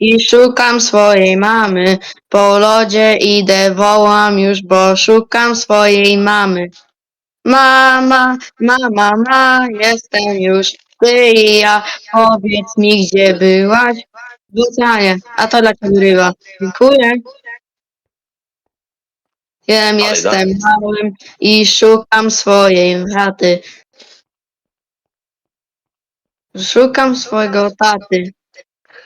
i szukam swojej mamy. Po lodzie idę, wołam już, bo szukam swojej mamy. Mama, mama, ma, jestem już ty i ja. Powiedz mi, gdzie byłaś? W oceanie. A to dla ciebie ryba. Dziękuję. Wiem, jestem małym i szukam swojej chaty. Szukam swojego taty.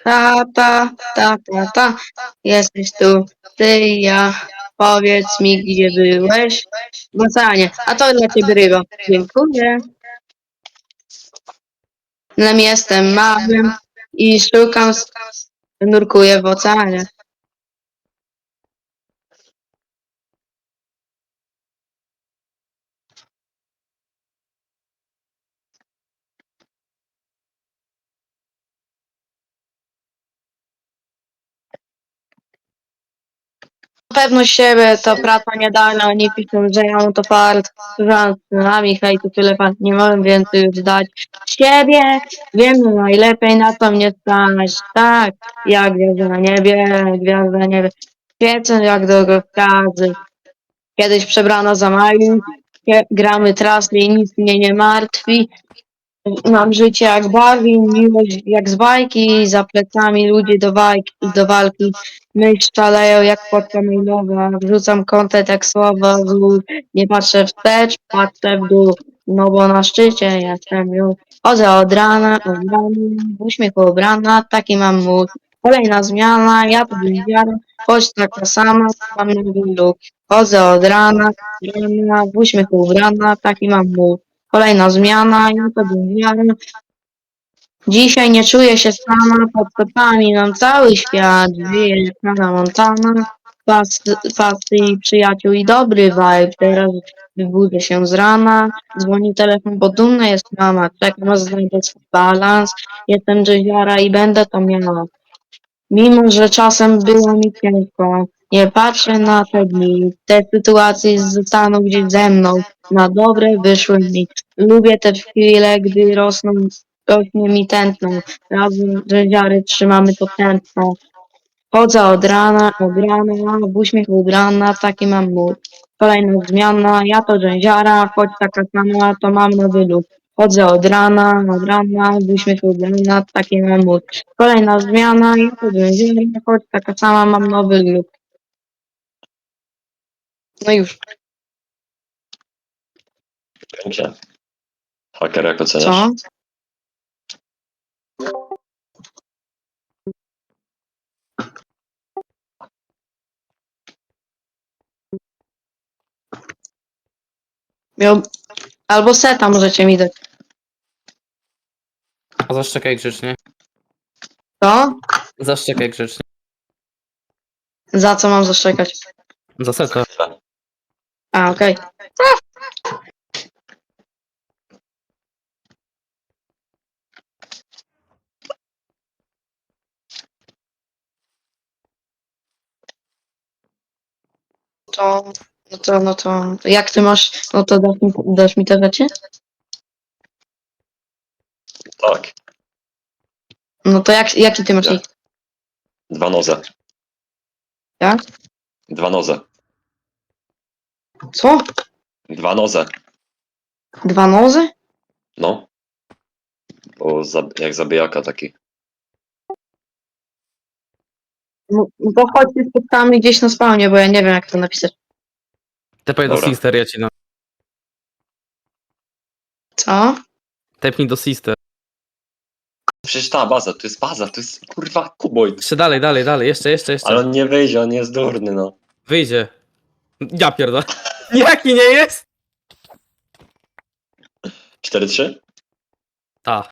Tata, tata, ta, jesteś tu, ty i ja. Powiedz mi, gdzie byłeś? W oceanie. A to dla ciebie ryba. Dziękuję. Wiem, jestem małym i szukam, nurkuję w oceanie. Pewność siebie to praca nie dana, oni piszą, że ja mam to fart, że z nami hejtu tyle fart, nie mogę więcej już dać. Siebie wiem najlepiej na to mnie stać, tak, jak gwiazda na niebie, gwiazda na niebie, świecę jak do gwiazdy. Kiedyś przebrana za kie- gramy trasy i nic mnie nie martwi. Mam życie jak bawi, miłość jak z bajki, za plecami ludzie do, do walki. Myśl szaleją jak płatka mailowa, wrzucam kontent jak słowa z ust. Nie patrzę wstecz, patrzę w dół, no bo na szczycie jestem już. Chodzę od rana, od rana, w uśmiechu ubrana, taki mam mód. Kolejna zmiana, ja to wiara, choć taka sama, mam nowy look. Chodzę od rana, rana, w uśmiechu ubrana, taki mam mód. Kolejna zmiana, ja to wiara. Dzisiaj nie czuję się sama, pod stopami mam cały świat, wieje Hannah Montana, pasy i przyjaciół i dobry vibe, teraz wybudzę się z rana, dzwoni telefon, bo dumna jest mama, czekam aż znajdę swój balans, jestem jazziara i będę to miała. Mimo, że czasem było mi ciężko, nie patrzę na te dni, te sytuacje zostaną gdzieś ze mną, na dobre wyszły mi. Lubię te chwile, gdy rosną, rośnie mi tętno, razem rzęziary trzymamy to tętno. Chodzę od rana, od rana, w uśmiechu od rana, taki mam mód. Kolejna zmiana, ja to rzęziara, choć taka sama, to mam nowy lub. Chodzę od rana, od rana, w uśmiechu od rana, taki mam mód. Kolejna zmiana, ja to rzęziara, choć taka sama, mam nowy lub. No już, Pięknie. Haker, jak oceniasz? co? Miał... Albo seta możecie mi dać. A zaszczekaj grzecznie. Co? Zaszczekaj grzecznie. Za co mam zaszczekać? Za seta. A, okej. To, no to, no to, jak ty masz, no to dasz mi, dasz mi te rzeczy? Tak. No to jak, jaki ty masz nick? Dwa noze. Jak? Dwa noze. Co? Dwa noze. Dwa nozy? No. Bo za, jak zabijaka taki. To chodź się spotkamy gdzieś na spawnie, bo ja nie wiem jak to napisać. Tepaj do Dobra. sister, ja ci dam. Co? Tepnij do sister. Przecież ta baza, to jest baza, to jest kurwa kuboid. Jeszcze dalej, dalej, dalej, jeszcze, jeszcze, jeszcze. Ale on nie wyjdzie, on jest durny, no. Wyjdzie. Ja pierdolę. Jaki nie jest? 4-3? Ta.